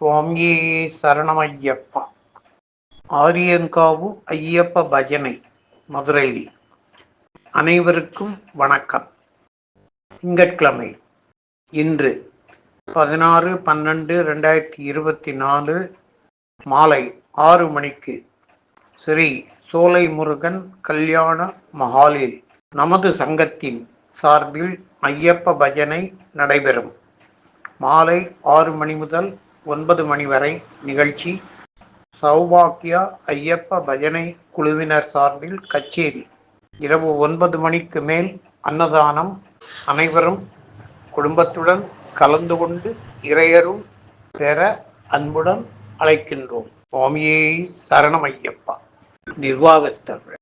சுவாமியே சரணமையப்பா. ஆரியங்காவு ஐயப்ப பஜனை மதுரையில். அனைவருக்கும் வணக்கம். திங்கட்கிழமை இன்று பதினாறு பன்னெண்டு ரெண்டாயிரத்தி இருபத்தி நாலு மாலை ஆறு மணிக்கு ஸ்ரீ சோலை முருகன் கல்யாண மஹாலில் நமது சங்கத்தின் சார்பில் ஐயப்ப பஜனை நடைபெறும். மாலை ஆறு மணி முதல் ஒன்பது மணி வரை நிகழ்ச்சி. சௌபாக்கியா ஐயப்ப பஜனை குழுவினர் சார்பில் கச்சேரி. இரவு ஒன்பது மணிக்கு மேல் அன்னதானம் அனைவரும் குடும்பத்துடன் கலந்து கொண்டு இறையரும் பெற அன்புடன் அழைக்கின்றோம். சுவாமியே சரணம் ஐயப்பா. நிர்வாகஸ்தர்கள்.